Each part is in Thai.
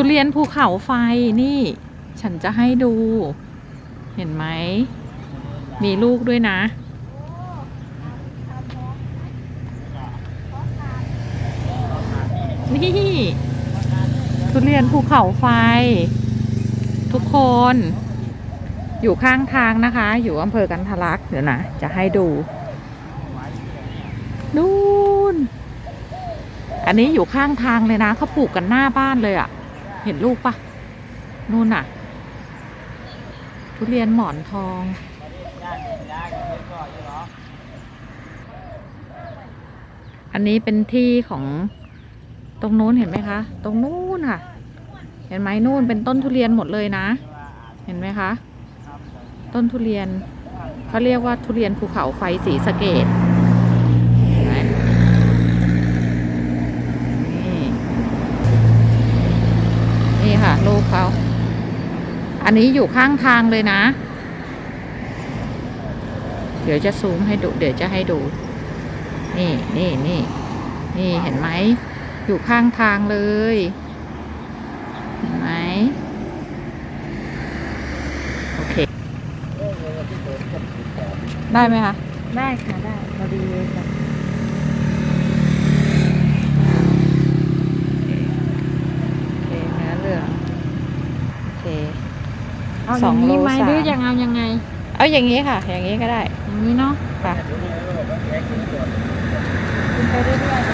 ุเรียนภูเขาไฟนี่ ฉันจะให้ดู เห็นไหม มีลูกด้วยนะ นี่ ทุเรียนภูเขาไฟ ทุกคน อยู่ข้างทางนะคะ อยู่อำเภอกันทะลักเดี๋ยวนะ จะให้ดูนู่น อันนี้อยู่ข้างทางเลยนะเขาปลูกกันหน้าบ้านเลยอะ่ะ เห็นลูกปะนู่นน่ะ ทุเรียนหมอนทอง อันนี้เป็นที่ของตรงนู้นเห็นไหมคะ ตรงนู้นค่ะ เห็นไหมนู่นเป็นต้นทุเรียนหมดเลยนะ เห็นไหมคะ ต้นทุเรียนเขาเรียกว่าทุเรียนภูเขาไฟสีสะเกดเห็นไหมนี่นี่ค่ะ ลูกเขา อันนี้อยู่ข้างทางเลยนะ เดี๋ยวจะซูมให้ดู เดี๋ยวจะให้ดู นี่นี่นี่นี่เห็นไหม อยู่ข้างทางเลย เห็นไหมโอเค ได้ไหมคะได้ค่ะได้พอดีเลยค่ะโอเคเนื้อเหลืองโอเค เอาอสอย่างงนี้ไหมโลสามหรือยังเอายังไง เอาอย่างนี้ค่ะ อย่างนี้ก็ได้อย่างนี้เนาะค่ะ กินไปเรื่อยๆ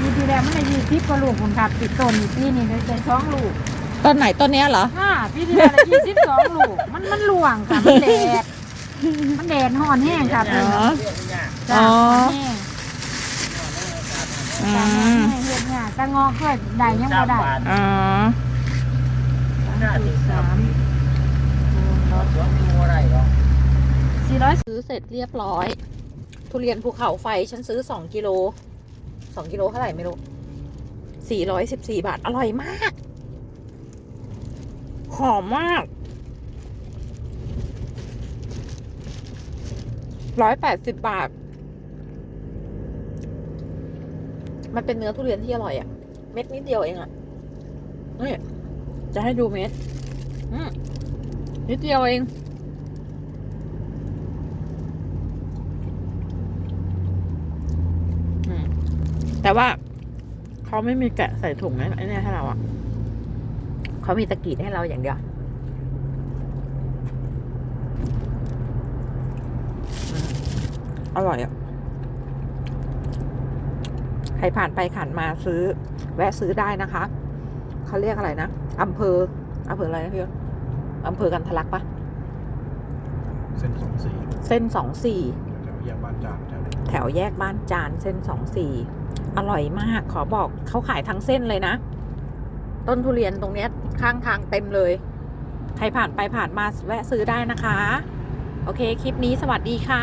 มีทีแรกมันเลยยี่สิบกว่าลูกผมครับติดต้นอยู่ที่นี่เลยแต่สองลูกต้นไหนต้นเนี้ยเหรอค่ะพี่ทีแรกยี่สิบสองลูก มันมันหลวงค่ะ มันแดด มันแดดห่อนแห้งค่ะอ๋อ จ้ะ อ๋อแห้งอื จ้ะ ม แห้งเฮ็ดเนี่ย ตะงอเคยได้ยังบ่ได้อ๋อสามสี่ร้อยซื้อเสร็จเรียบร้อย ทุเรียนภูเขาไฟฉันซื้อสองกิโลสองกิโลเท่าไหร่ไม่รู้สี่ร้อยสิบสี่บาท อร่อยมาก หอมมากร้อยแปดสิบบาท มันเป็นเนื้อทุเรียนที่อร่อยอะ่ะ เม็ดนิดเดียวเองอะ่ะนี่จะให้ดูเม็ดนิดเดียวเองอแต่ว่าเขาไม่มีแกะใส่ถุงนะไอ้เนี่ยให้เราอะ่ะเขามีตะกีดให้เราอย่างเดียวอืมอร่อยอะ่ะ ใครผ่านไปผ่านมาซื้อ แวะซื้อได้นะคะเขาเรียกอะไรนะอำเภออำเภออะไรนะพี่ยศอำเภอกันทะลักปะเส้นสองสี่เส้นสองสี่แถวแยกบ้านจานแถวนี้แถวแยกบ้านจานเส้นสองสี่อร่อยมากขอบอกเขาขายทั้งเส้นเลยนะ ต้นทุเรียนตรงเนี้ยข้างทางเต็มเลย ใครผ่านไปผ่านมาแวะซื้อได้นะคะ โอเค คลิปนี้สวัสดีค่ะ